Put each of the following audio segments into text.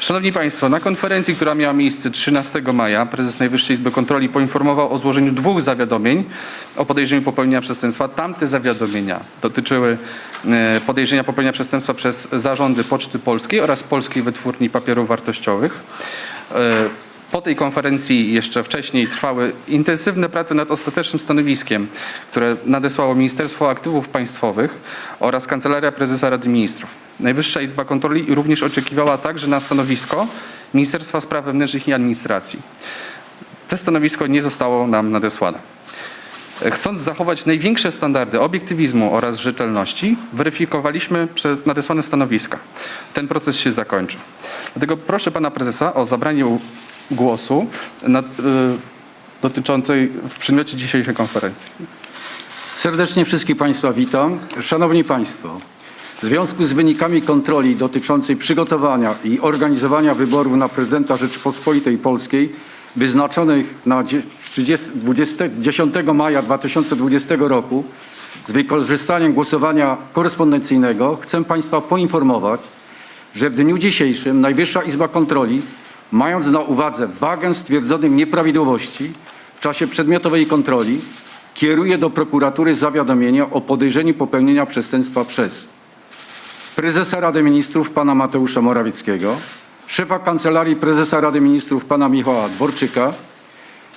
Szanowni Państwo, na konferencji, która miała miejsce 13 maja, prezes Najwyższej Izby Kontroli poinformował o złożeniu dwóch zawiadomień o podejrzeniu popełnienia przestępstwa. Tamte zawiadomienia dotyczyły e, podejrzenia popełnienia przestępstwa przez zarządy Poczty Polskiej oraz Polskiej Wytwórni Papierów Wartościowych. E, Po tej konferencji jeszcze wcześniej trwały intensywne prace nad ostatecznym stanowiskiem, które nadesłało Ministerstwo Aktywów Państwowych oraz Kancelaria Prezesa Rady Ministrów. Najwyższa Izba Kontroli również oczekiwała także na stanowisko Ministerstwa Spraw Wewnętrznych i Administracji. To stanowisko nie zostało nam nadesłane. Chcąc zachować największe standardy obiektywizmu oraz rzetelności, weryfikowaliśmy przez nadesłane stanowiska. Ten proces się zakończył. Dlatego proszę pana prezesa o zabranie głosu nad, y, dotyczącej w przedmiocie dzisiejszej konferencji. Serdecznie wszystkich Państwa witam. Szanowni Państwo, w związku z wynikami kontroli dotyczącej przygotowania i organizowania wyborów na prezydenta Rzeczypospolitej Polskiej wyznaczonych na dzie- 30, 20, 10 maja 2020 roku z wykorzystaniem głosowania korespondencyjnego chcę Państwa poinformować, że w dniu dzisiejszym Najwyższa Izba Kontroli, mając na uwadze wagę stwierdzonych nieprawidłowości w czasie przedmiotowej kontroli, kieruje do prokuratury zawiadomienie o podejrzeniu popełnienia przestępstwa przez prezesa Rady Ministrów pana Mateusza Morawieckiego, szefa Kancelarii Prezesa Rady Ministrów pana Michała Dworczyka,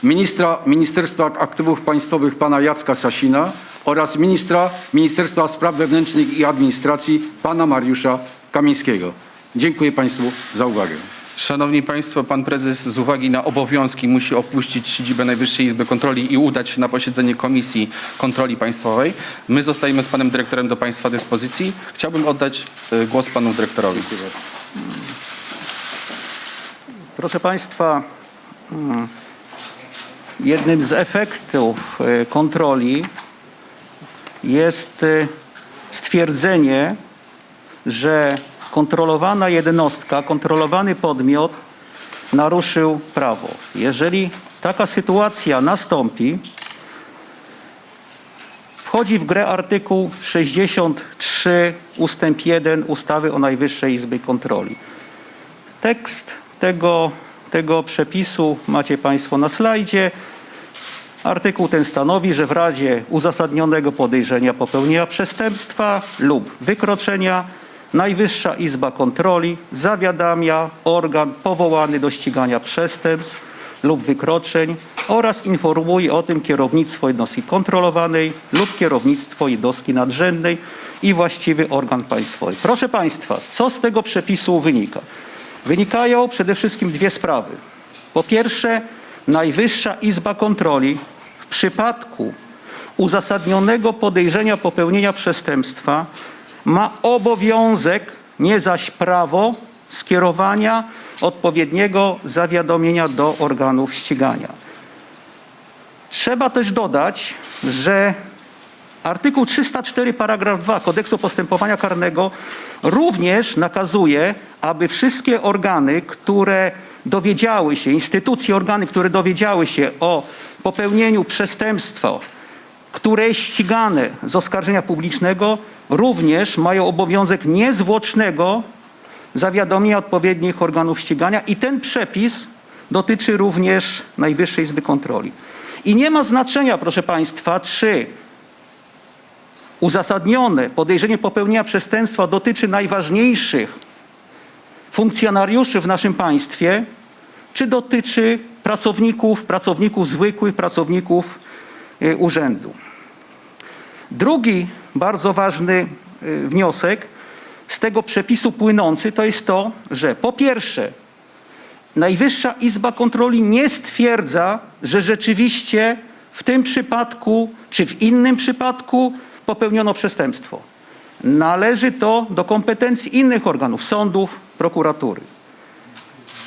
ministra Ministerstwa Aktywów Państwowych pana Jacka Sasina oraz ministra Ministerstwa Spraw Wewnętrznych i Administracji pana Mariusza Kamińskiego. Dziękuję Państwu za uwagę. Szanowni Państwo, pan prezes z uwagi na obowiązki musi opuścić siedzibę Najwyższej Izby Kontroli i udać się na posiedzenie Komisji Kontroli Państwowej. My zostajemy z panem dyrektorem do Państwa dyspozycji. Chciałbym oddać y, głos panu dyrektorowi. Proszę Państwa, mm, jednym z efektów e, kontroli jest e, stwierdzenie, że kontrolowana jednostka, kontrolowany podmiot naruszył prawo. Jeżeli taka sytuacja nastąpi, wchodzi w grę artykuł 63 ustęp 1 ustawy o Najwyższej Izbie Kontroli. Tekst tego, tego przepisu macie Państwo na slajdzie. Artykuł ten stanowi, że w razie uzasadnionego podejrzenia popełnienia przestępstwa lub wykroczenia Najwyższa Izba Kontroli zawiadamia organ powołany do ścigania przestępstw lub wykroczeń oraz informuje o tym kierownictwo jednostki kontrolowanej lub kierownictwo jednostki nadrzędnej i właściwy organ państwowy. Proszę Państwa, co z tego przepisu wynika? Wynikają przede wszystkim dwie sprawy. Po pierwsze, Najwyższa Izba Kontroli w przypadku uzasadnionego podejrzenia popełnienia przestępstwa ma obowiązek, nie zaś prawo, skierowania odpowiedniego zawiadomienia do organów ścigania. Trzeba też dodać, że Artykuł 304 paragraf 2 Kodeksu Postępowania Karnego również nakazuje, aby wszystkie organy, które dowiedziały się, instytucje, organy, które dowiedziały się o popełnieniu przestępstwa, które ścigane z oskarżenia publicznego, również mają obowiązek niezwłocznego zawiadomienia odpowiednich organów ścigania i ten przepis dotyczy również Najwyższej Izby Kontroli. I nie ma znaczenia, proszę Państwa, czy uzasadnione podejrzenie popełnienia przestępstwa dotyczy najważniejszych funkcjonariuszy w naszym państwie, czy dotyczy pracowników, pracowników zwykłych, pracowników urzędu. Drugi bardzo ważny y, wniosek z tego przepisu płynący to jest to, że po pierwsze Najwyższa Izba Kontroli nie stwierdza, że rzeczywiście w tym przypadku czy w innym przypadku popełniono przestępstwo. Należy to do kompetencji innych organów, sądów, prokuratury.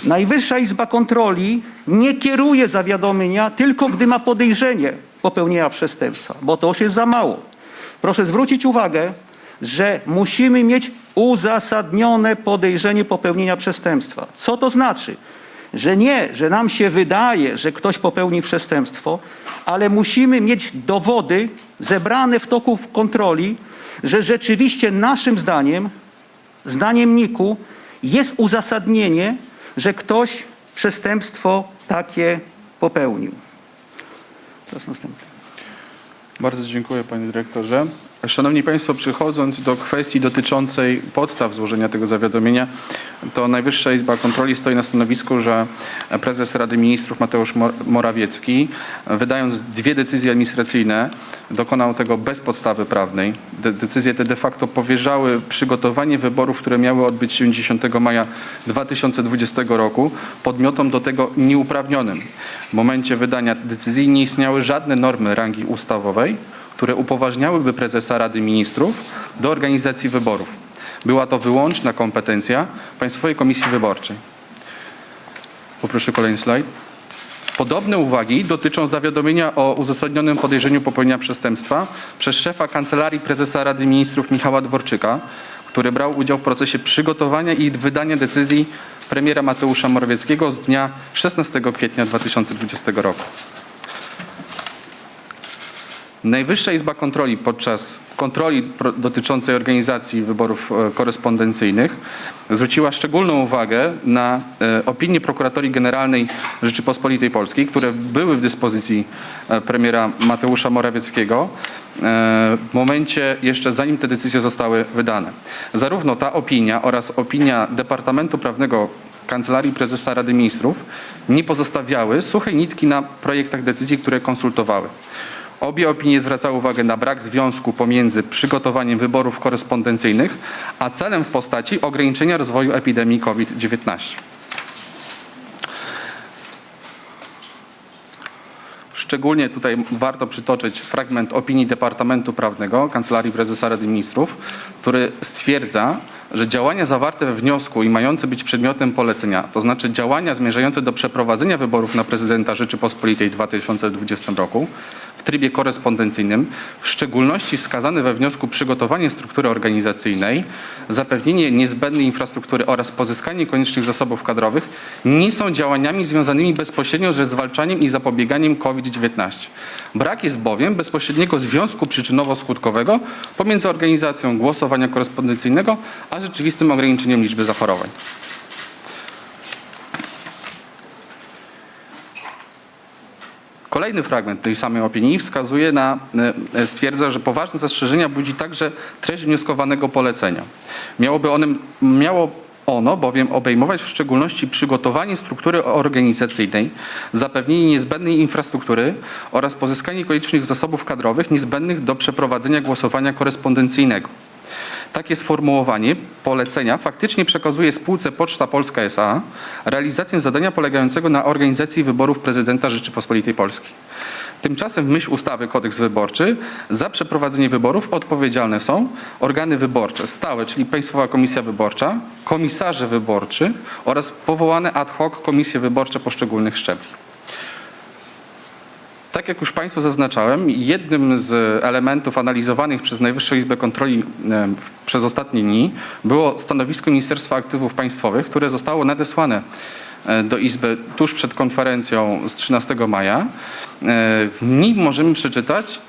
Najwyższa Izba Kontroli nie kieruje zawiadomienia tylko gdy ma podejrzenie popełnienia przestępstwa, bo to już jest za mało. Proszę zwrócić uwagę, że musimy mieć uzasadnione podejrzenie popełnienia przestępstwa. Co to znaczy? Że nie, że nam się wydaje, że ktoś popełni przestępstwo, ale musimy mieć dowody zebrane w toku kontroli, że rzeczywiście naszym zdaniem, zdaniem NIK-u, jest uzasadnienie, że ktoś przestępstwo takie popełnił. Teraz następny. Bardzo dziękuję panie dyrektorze. Szanowni Państwo, przechodząc do kwestii dotyczącej podstaw złożenia tego zawiadomienia, to Najwyższa Izba Kontroli stoi na stanowisku, że prezes Rady Ministrów Mateusz Mor- Morawiecki, wydając dwie decyzje administracyjne, dokonał tego bez podstawy prawnej. De- decyzje te de facto powierzały przygotowanie wyborów, które miały odbyć się 10 maja 2020 roku podmiotom do tego nieuprawnionym. W momencie wydania decyzji nie istniały żadne normy rangi ustawowej, które upoważniałyby prezesa Rady Ministrów do organizacji wyborów. Była to wyłączna kompetencja Państwowej Komisji Wyborczej. Poproszę kolejny slajd. Podobne uwagi dotyczą zawiadomienia o uzasadnionym podejrzeniu popełnienia przestępstwa przez szefa Kancelarii Prezesa Rady Ministrów Michała Dworczyka, który brał udział w procesie przygotowania i wydania decyzji premiera Mateusza Morawieckiego z dnia 16 kwietnia 2020 roku. Najwyższa Izba Kontroli podczas kontroli dotyczącej organizacji wyborów e, korespondencyjnych zwróciła szczególną uwagę na e, opinie Prokuratorii Generalnej Rzeczypospolitej Polskiej, które były w dyspozycji e, premiera Mateusza Morawieckiego w momencie jeszcze zanim te decyzje zostały wydane. Zarówno ta opinia oraz opinia Departamentu Prawnego Kancelarii Prezesa Rady Ministrów nie pozostawiały suchej nitki na projektach decyzji, które konsultowały. Obie opinie zwracały uwagę na brak związku pomiędzy przygotowaniem wyborów korespondencyjnych, a celem w postaci ograniczenia rozwoju epidemii COVID-19. Szczególnie tutaj warto przytoczyć fragment opinii Departamentu Prawnego Kancelarii Prezesa Rady Ministrów, który stwierdza, że działania zawarte we wniosku i mające być przedmiotem polecenia, to znaczy działania zmierzające do przeprowadzenia wyborów na prezydenta Rzeczypospolitej w 2020 roku trybie korespondencyjnym, w szczególności wskazane we wniosku przygotowanie struktury organizacyjnej, zapewnienie niezbędnej infrastruktury oraz pozyskanie koniecznych zasobów kadrowych nie są działaniami związanymi bezpośrednio ze zwalczaniem i zapobieganiem COVID-19. Brak jest bowiem bezpośredniego związku przyczynowo-skutkowego pomiędzy organizacją głosowania korespondencyjnego a rzeczywistym ograniczeniem liczby zachorowań. Kolejny fragment tej samej opinii wskazuje na, e, stwierdza, że poważne zastrzeżenia budzi także treść wnioskowanego polecenia. Miałoby onem, miało ono bowiem obejmować w szczególności przygotowanie struktury organizacyjnej, zapewnienie niezbędnej infrastruktury oraz pozyskanie koniecznych zasobów kadrowych niezbędnych do przeprowadzenia głosowania korespondencyjnego. Takie sformułowanie polecenia faktycznie przekazuje spółce Poczta Polska S.A. realizację zadania polegającego na organizacji wyborów prezydenta Rzeczypospolitej Polskiej. Tymczasem w myśl ustawy Kodeks Wyborczy za przeprowadzenie wyborów odpowiedzialne są organy wyborcze stałe, czyli Państwowa Komisja Wyborcza, komisarze wyborczy oraz powołane ad hoc komisje wyborcze poszczególnych szczebli. Tak jak już Państwu zaznaczałem, jednym z elementów analizowanych przez Najwyższą Izbę Kontroli e, przez ostatnie dni było stanowisko Ministerstwa Aktywów Państwowych, które zostało nadesłane e, do Izby tuż przed konferencją z 13 maja. E, W nim możemy przeczytać,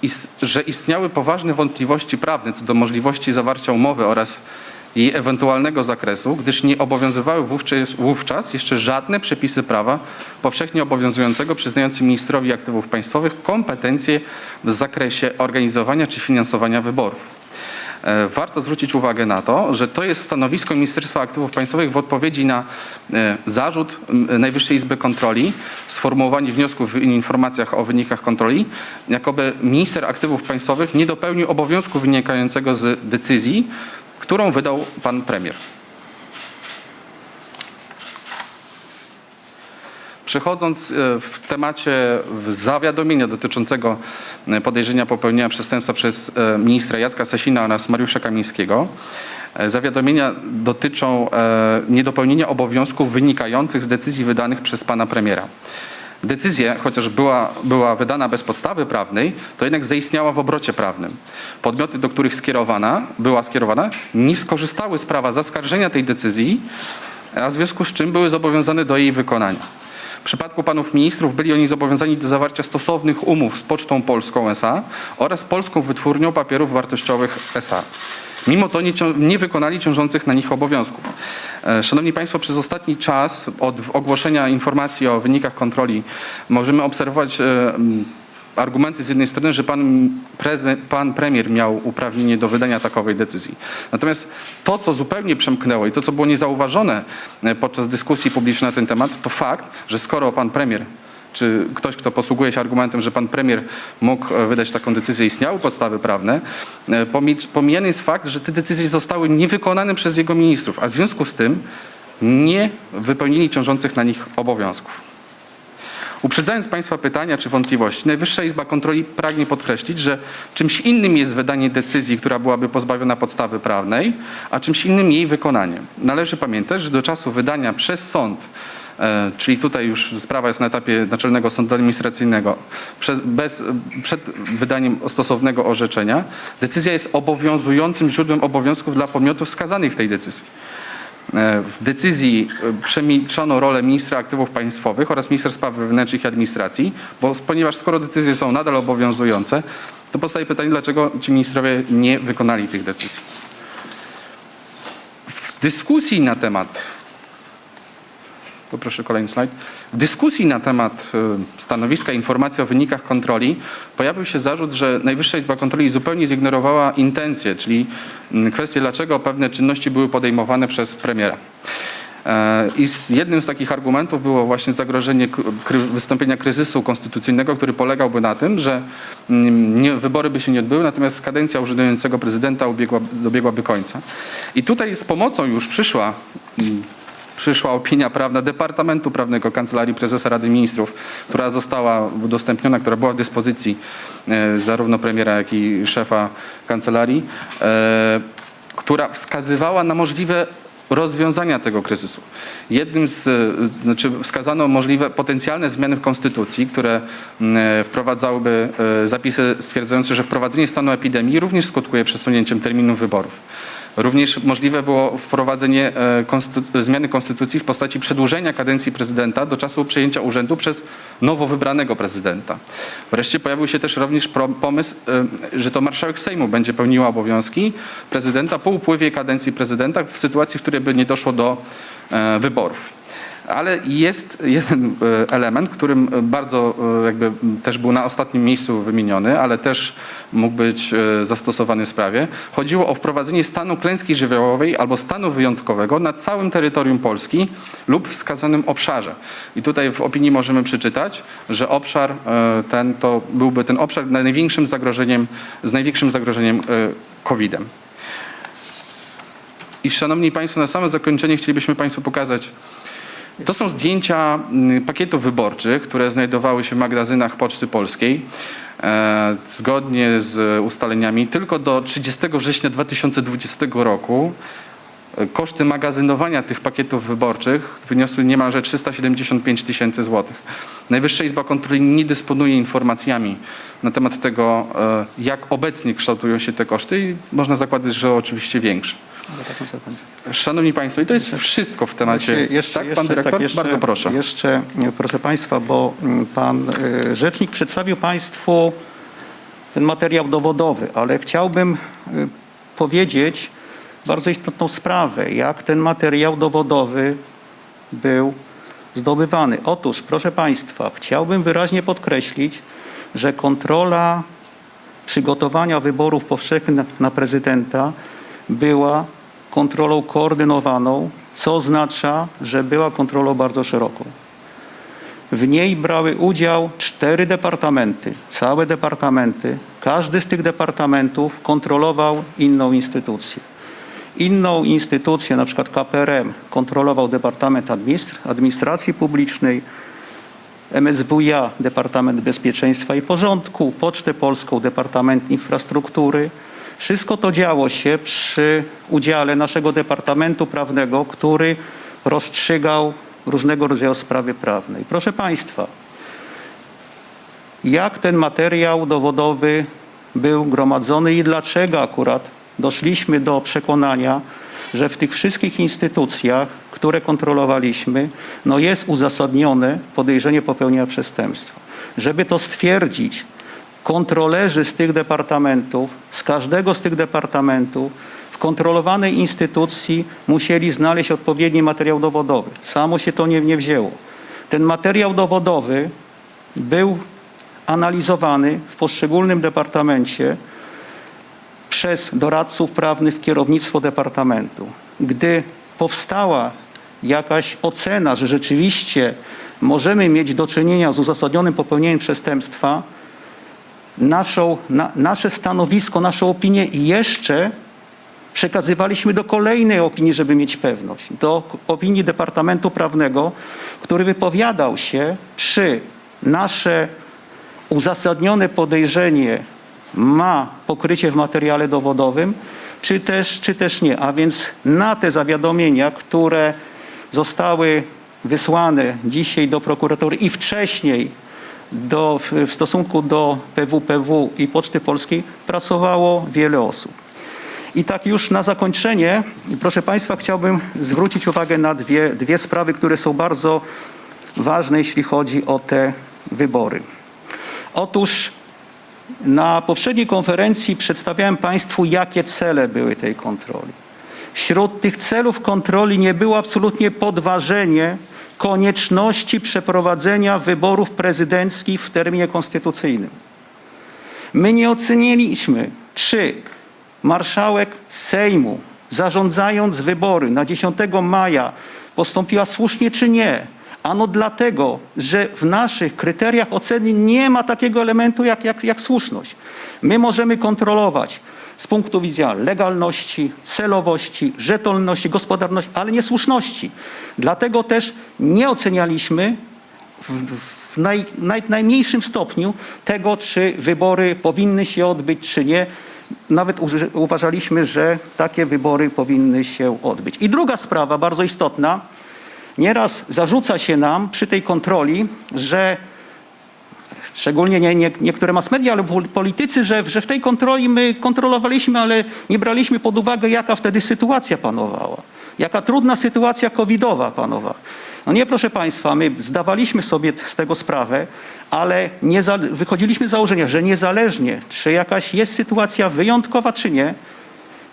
że istniały poważne wątpliwości prawne co do możliwości zawarcia umowy oraz jej ewentualnego zakresu, gdyż nie obowiązywały wówczas, wówczas jeszcze żadne przepisy prawa powszechnie obowiązującego przyznający ministrowi aktywów państwowych kompetencje w zakresie organizowania czy finansowania wyborów. E, Warto zwrócić uwagę na to, że to jest stanowisko Ministerstwa Aktywów Państwowych w odpowiedzi na e, zarzut Najwyższej Izby Kontroli w sformułowaniu wniosków w informacjach o wynikach kontroli, jakoby minister aktywów państwowych nie dopełnił obowiązku wynikającego z decyzji, którą wydał pan premier. Przechodząc e, w temacie zawiadomienia dotyczącego e, podejrzenia popełnienia przestępstwa przez e, ministra Jacka Sasina oraz Mariusza Kamińskiego, zawiadomienia dotyczą niedopełnienia obowiązków wynikających z decyzji wydanych przez pana premiera. Decyzja, chociaż była, była wydana bez podstawy prawnej, to jednak zaistniała w obrocie prawnym. Podmioty, do których skierowana, była skierowana, nie skorzystały z prawa zaskarżenia tej decyzji, a w związku z czym były zobowiązane do jej wykonania. W przypadku panów ministrów byli oni zobowiązani do zawarcia stosownych umów z Pocztą Polską S.A. oraz Polską Wytwórnią Papierów Wartościowych S.A. Mimo to nie, nie wykonali ciążących na nich obowiązków. E, Szanowni Państwo, przez ostatni czas od ogłoszenia informacji o wynikach kontroli możemy obserwować e, argumenty z jednej strony, że pan, pan premier miał uprawnienie do wydania takowej decyzji. Natomiast to, co zupełnie przemknęło i to, co było niezauważone e, podczas dyskusji publicznej na ten temat, to fakt, że skoro pan premier czy ktoś, kto posługuje się argumentem, że pan premier mógł e, wydać taką decyzję, istniały podstawy prawne, e, pomi- pomijany jest fakt, że te decyzje zostały niewykonane przez jego ministrów, a w związku z tym nie wypełnili ciążących na nich obowiązków. Uprzedzając Państwa pytania czy wątpliwości, Najwyższa Izba Kontroli pragnie podkreślić, że czymś innym jest wydanie decyzji, która byłaby pozbawiona podstawy prawnej, a czymś innym jej wykonanie. Należy pamiętać, że do czasu wydania przez sąd, czyli tutaj już sprawa jest na etapie Naczelnego Sądu Administracyjnego, przez, bez, przed wydaniem stosownego orzeczenia, decyzja jest obowiązującym źródłem obowiązków dla podmiotów wskazanych w tej decyzji. E, W decyzji e, przemilczono rolę ministra aktywów państwowych oraz ministra spraw wewnętrznych i administracji, bo ponieważ skoro decyzje są nadal obowiązujące, to powstaje pytanie, dlaczego ci ministrowie nie wykonali tych decyzji. W dyskusji na temat Poproszę kolejny slajd. W dyskusji na temat y, stanowiska informacji o wynikach kontroli pojawił się zarzut, że Najwyższa Izba Kontroli zupełnie zignorowała intencje, czyli mm, kwestię, dlaczego pewne czynności były podejmowane przez premiera. E, I jednym z takich argumentów było właśnie zagrożenie wystąpienia kryzysu konstytucyjnego, który polegałby na tym, że mm, nie, wybory by się nie odbyły, natomiast kadencja urzędującego prezydenta dobiegłaby końca. I tutaj z pomocą już przyszła mm, przyszła opinia prawna Departamentu Prawnego Kancelarii Prezesa Rady Ministrów, która została udostępniona, która była w dyspozycji e, zarówno premiera, jak i szefa kancelarii, e, która wskazywała na możliwe rozwiązania tego kryzysu. Jednym z, e, znaczy wskazano możliwe potencjalne zmiany w konstytucji, które wprowadzałyby zapisy stwierdzające, że wprowadzenie stanu epidemii również skutkuje przesunięciem terminu wyborów. Również możliwe było wprowadzenie e, zmiany konstytucji w postaci przedłużenia kadencji prezydenta do czasu przejęcia urzędu przez nowo wybranego prezydenta. Wreszcie pojawił się też również pomysł, e, że to marszałek Sejmu będzie pełniła obowiązki prezydenta po upływie kadencji prezydenta w sytuacji, w której by nie doszło do e, wyborów. Ale jest jeden e, element, którym bardzo e, jakby też był na ostatnim miejscu wymieniony, ale też mógł być e, zastosowany w sprawie. Chodziło o wprowadzenie stanu klęski żywiołowej albo stanu wyjątkowego na całym terytorium Polski lub wskazanym obszarze. I tutaj w opinii możemy przeczytać, że obszar ten to byłby ten obszar największym zagrożeniem, z największym zagrożeniem COVID-em. I szanowni Państwo, na same zakończenie chcielibyśmy Państwu pokazać to są zdjęcia mm, pakietów wyborczych, które znajdowały się w magazynach Poczty Polskiej. E, zgodnie z ustaleniami tylko do 30 września 2020 roku e, koszty magazynowania tych pakietów wyborczych wyniosły niemalże 375 tysięcy złotych. Najwyższa Izba Kontroli nie dysponuje informacjami na temat tego, e, jak obecnie kształtują się te koszty i można zakładać, że oczywiście większe. Szanowni Państwo, i to jest wszystko w temacie. Jeszcze, jeszcze, tak, jeszcze, pan dyrektor? tak, jeszcze, Bardzo proszę. Jeszcze, e, proszę Państwa, bo mm, Pan e, Rzecznik przedstawił Państwu ten materiał dowodowy, ale chciałbym e, powiedzieć bardzo istotną sprawę, jak ten materiał dowodowy był zdobywany. Otóż, proszę Państwa, chciałbym wyraźnie podkreślić, że kontrola przygotowania wyborów powszechnych na prezydenta była kontrolą koordynowaną, co oznacza, że była kontrolą bardzo szeroką. W niej brały udział cztery departamenty, całe departamenty. Każdy z tych departamentów kontrolował inną instytucję. Inną instytucję, na przykład KPRM, kontrolował Departament Administr- Administracji Publicznej, MSWiA Departament Bezpieczeństwa i Porządku, Pocztę Polską Departament Infrastruktury. Wszystko to działo się przy udziale naszego Departamentu Prawnego, który rozstrzygał różnego rodzaju sprawy prawne. I proszę Państwa, jak ten materiał dowodowy był gromadzony i dlaczego akurat doszliśmy do przekonania, że w tych wszystkich instytucjach, które kontrolowaliśmy, no jest uzasadnione podejrzenie popełnienia przestępstwa. Żeby to stwierdzić, kontrolerzy z tych departamentów, z każdego z tych departamentów w kontrolowanej instytucji musieli znaleźć odpowiedni materiał dowodowy. Samo się to nie, nie wzięło. Ten materiał dowodowy był analizowany w poszczególnym departamencie przez doradców prawnych kierownictwo departamentu. Gdy powstała jakaś ocena, że rzeczywiście możemy mieć do czynienia z uzasadnionym popełnieniem przestępstwa, naszą, na, nasze stanowisko, naszą opinię jeszcze przekazywaliśmy do kolejnej opinii, żeby mieć pewność. Do opinii Departamentu Prawnego, który wypowiadał się przy nasze uzasadnione podejrzenie ma pokrycie w materiale dowodowym, czy też, czy też nie. A więc na te zawiadomienia, które zostały wysłane dzisiaj do prokuratury i wcześniej do, w, stosunku do PWPW i Poczty Polskiej pracowało wiele osób. I tak już na zakończenie, proszę Państwa, chciałbym zwrócić uwagę na dwie, dwie sprawy, które są bardzo ważne, jeśli chodzi o te wybory. Otóż na poprzedniej konferencji przedstawiałem Państwu, jakie cele były tej kontroli. Wśród tych celów kontroli nie było absolutnie podważenie konieczności przeprowadzenia wyborów prezydenckich w terminie konstytucyjnym. My nie oceniliśmy, czy marszałek Sejmu, zarządzając wybory na 10 maja, postąpiła słusznie, czy nie. Ano dlatego, że w naszych kryteriach oceny nie ma takiego elementu jak, jak, jak słuszność. My możemy kontrolować z punktu widzenia legalności, celowości, rzetelności, gospodarności, ale nie słuszności. Dlatego też nie ocenialiśmy w, w naj, naj, najmniejszym stopniu tego, czy wybory powinny się odbyć, czy nie. Nawet uważaliśmy, że takie wybory powinny się odbyć. I druga sprawa, bardzo istotna. Nieraz zarzuca się nam przy tej kontroli, że szczególnie nie, nie, niektóre mass media, ale pol- politycy, że, że w tej kontroli my kontrolowaliśmy, ale nie braliśmy pod uwagę, jaka wtedy sytuacja panowała. Jaka trudna sytuacja covidowa panowała. No nie, proszę Państwa, my zdawaliśmy sobie z tego sprawę, ale nie za, wychodziliśmy z założenia, że niezależnie, czy jakaś jest sytuacja wyjątkowa, czy nie,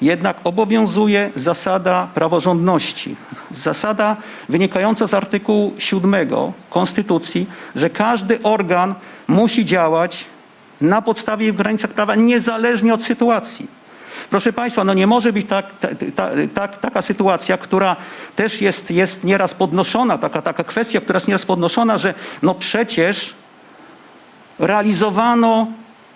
jednak obowiązuje zasada praworządności. Zasada wynikająca z artykułu 7 Konstytucji, że każdy organ musi działać na podstawie i w granicach prawa niezależnie od sytuacji. Proszę Państwa, no nie może być tak, ta, ta, ta, taka sytuacja, która też jest, jest nieraz podnoszona, taka, taka kwestia, która jest nieraz podnoszona, że no przecież realizowano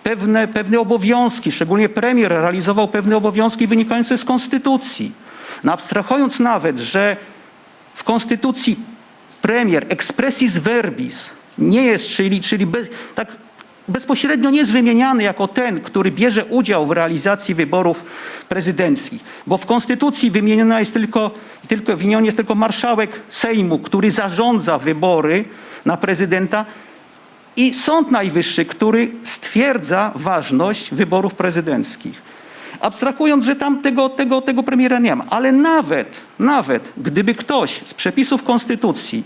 pewne, pewne obowiązki, szczególnie premier realizował pewne obowiązki wynikające z konstytucji. No abstrahując nawet, że w konstytucji premier expressis verbis nie jest, czyli, czyli bez, tak bezpośrednio nie jest wymieniany jako ten, który bierze udział w realizacji wyborów prezydenckich, bo w konstytucji wymieniona jest tylko, tylko wymieniony jest tylko marszałek Sejmu, który zarządza wybory na prezydenta i Sąd Najwyższy, który stwierdza ważność wyborów prezydenckich. Abstrahując, że tam tego, tego, tego premiera nie ma, ale nawet, nawet gdyby ktoś z przepisów konstytucji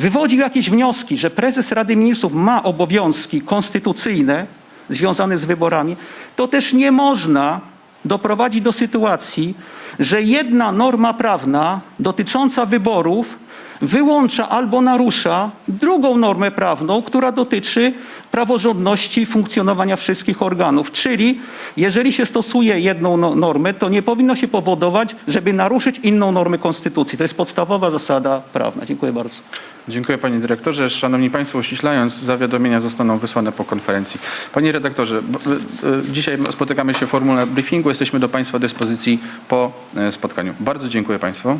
wywodził jakieś wnioski, że prezes Rady Ministrów ma obowiązki konstytucyjne związane z wyborami, to też nie można doprowadzić do sytuacji, że jedna norma prawna dotycząca wyborów wyłącza albo narusza drugą normę prawną, która dotyczy praworządności funkcjonowania wszystkich organów. Czyli jeżeli się stosuje jedną no- normę, to nie powinno się powodować, żeby naruszyć inną normę konstytucji. To jest podstawowa zasada prawna. Dziękuję bardzo. Dziękuję panie dyrektorze. Szanowni państwo, uściślając, zawiadomienia zostaną wysłane po konferencji. Panie redaktorze, y, y, dzisiaj spotykamy się w formule briefingu. Jesteśmy do państwa dyspozycji po y, spotkaniu. Bardzo dziękuję państwu.